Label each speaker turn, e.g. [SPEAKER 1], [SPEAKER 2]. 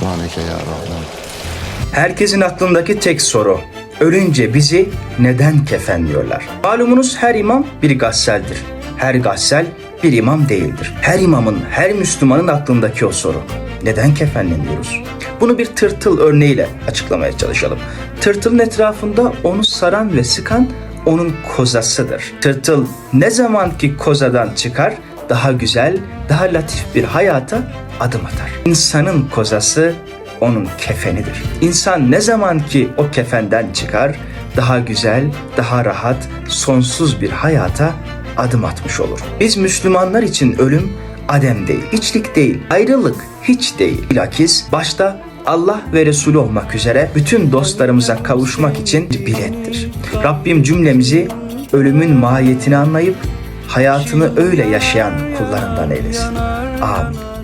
[SPEAKER 1] Gufraneke ya Rahman.
[SPEAKER 2] Herkesin aklındaki tek soru. Ölünce bizi neden kefenliyorlar? Malumunuz her imam bir gasseldir. Her gassel bir imam değildir. Her imamın, her Müslümanın aklındaki o soru. Neden kefenleniyoruz? Bunu bir tırtıl örneğiyle açıklamaya çalışalım. Tırtılın etrafında onu saran ve sıkan onun kozasıdır. Tırtıl ne zaman ki kozadan çıkar daha güzel, daha latif bir hayata adım atar. İnsanın kozası onun kefenidir. İnsan ne zaman ki o kefenden çıkar, daha güzel, daha rahat, sonsuz bir hayata adım atmış olur. Biz Müslümanlar için ölüm adem değil, hiçlik değil, ayrılık hiç değil. Bilakis başta Allah ve Resulü olmak üzere bütün dostlarımıza kavuşmak için bir bilettir. Rabbim cümlemizi ölümün mahiyetini anlayıp hayatını öyle yaşayan kullarından eylesin. Amin.